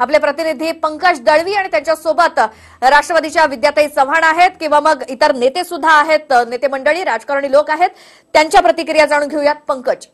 आपले प्रतिनिधी पंकज दळवी आणि त्यांच्यासोबत राष्ट्रवादीच्या विद्याताई चव्हाण आहेत किंवा मग इतर नेते सुद्धा आहेत. नेते मंडळी राजकारणी लोक आहेत. त्यांच्या प्रतिक्रिया जाणून घेऊयात पंकज.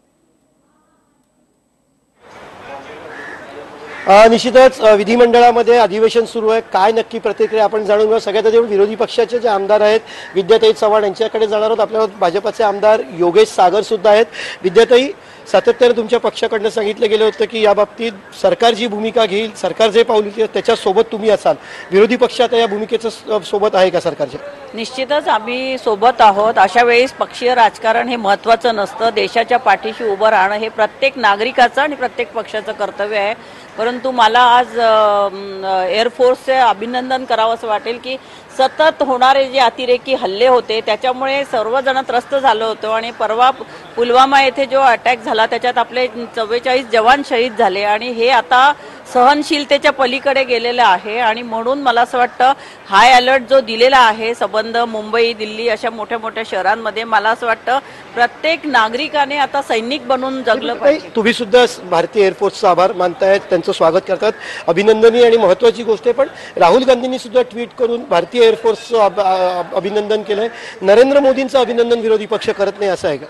निश्चितच विधिमंडळामध्ये अधिवेशन सुरू आहे. काय नक्की प्रतिक्रिया आपण जाणून घेऊ? सगळ्यात आधी विरोधी पक्षाचे जे आमदार आहेत विद्याताई चव्हाण यांच्याकडे जाणार आहोत. आपल्याला भाजपचे आमदार योगेश सागर सुद्धा आहेत. विद्याताई सातत्याने तुमच्या पक्षाकडनं सांगितलं गेलं होतं की या बाबतीत सरकार जी भूमिका घेईल सरकार जे पाऊल उचलेल त्याच्यासोबत तुम्ही असाल. विरोधी पक्ष आता या भूमिकेचं सोबत आहे का सरकारच्या? निश्चितच आम्ही सोबत आहोत. अशा वेळेस पक्षीय राजकारण हे महत्वाचं नसतं. देशाच्या पाठीशी उभं राहणं हे प्रत्येक नागरिकाचं आणि प्रत्येक पक्षाचं कर्तव्य आहे. परंतु मला आज एअरफोर्सचे अभिनंदन करावं असं वाटेल की सतत होणारे जे अतिरेकी हल्ले होते त्याच्यामुळे सर्वजण त्रस्त झालं होतं आणि परवा पुलवामा येथे जो अटॅक झाला त्याच्यात आपले चव्वेचाळीस जवान शहीद झाले आणि हे आता सहनशीलतेच्या पलीकडे गेलेलं आहे. आणि म्हणून मला असं वाटतं हाय अलर्ट जो दिलेला आहे संबंध मुंबई दिल्ली अशा मोठ्या मोठ्या शहरांमध्ये मला असं वाटतं प्रत्येक नागरिकाने आता सैनिक बनून जगलं पाहिजे. तुम्ही सुद्धा भारतीय एअरफोर्सचा आभार मानतायत त्यांचं स्वागत करतात. अभिनंदनीय आणि महत्वाची गोष्ट आहे पण राहुल गांधींनी सुद्धा ट्विट करून भारतीय एअरफोर्सचं अभिनंदन केलंय. नरेंद्र मोदींचं अभिनंदन विरोधी पक्ष करत नाही असं आहे का?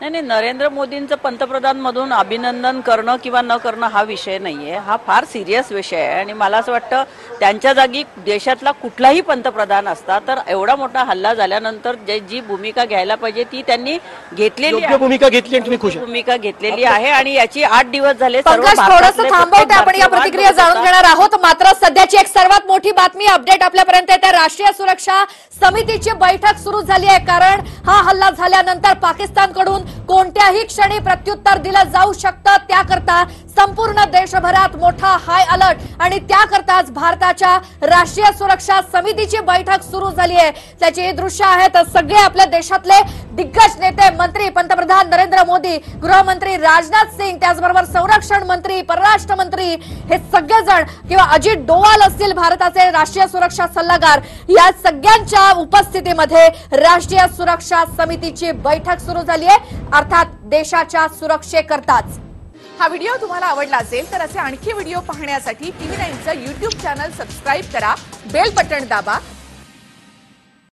नाही नाही नरेंद्र मोदींचं पंतप्रधान मधून अभिनंदन करणं किंवा न करणं हा विषय नाहीये. हा फार सिरियस विषय आहे. आणि मला असं वाटतं त्यांच्या जागी देशातला कुठलाही पंतप्रधान असता तर एवढा मोठा हल्ला झाल्यानंतर जे जी भूमिका घ्यायला पाहिजे ती त्यांनी घेतलेली योग्य आहे. भूमिका घेतली आणि तुम्ही खुश आहे भूमिका घेतलेली आहे आणि याची आठ दिवस झाले प्रत्येक थांबवते आपण या प्रतिक्रिया जाणून घेणार आहोत. मात्र सध्याची एक सर्वात मोठी बातमी अपडेट आपल्यापर्यंत येते. राष्ट्रीय सुरक्षा समितीची बैठक सुरू झाली आहे कारण हा हल्ला झाल्यानंतर पाकिस्तानकडून कोणत्याही क्षणी प्रत्युत्तर दिलं जाऊ शकतं. त्याकरता संपूर्ण देशभरात मोठा हाय अलर्ट आणि त्याकरताच भारताच्या राष्ट्रीय सुरक्षा समितीची बैठक सुरू झाली आहे. त्याची दृश्य आहेत सगळे आपल्या देशातले दिग्गज नेते मंत्री पंतप्रधान नरेंद्र मोदी गृहमंत्री राजनाथ सिंग त्याचबरोबर संरक्षण मंत्री परराष्ट्र मंत्री हे सगळेजण किंवा अजित डोवाल असतील भारताचे राष्ट्रीय सुरक्षा सल्लागार या सगळ्यांच्या उपस्थितीमध्ये राष्ट्रीय सुरक्षा समितीची बैठक सुरू झाली आहे. अर्थात देशाच्या सुरक्षेकरताच. हा व्हिडिओ तुम्हाला आवडला असेल तर असे आणखी व्हिडिओ पाहण्यासाठी टीव्ही नाईनचं युट्यूब चॅनल सबस्क्राईब करा बेल बटन दाबा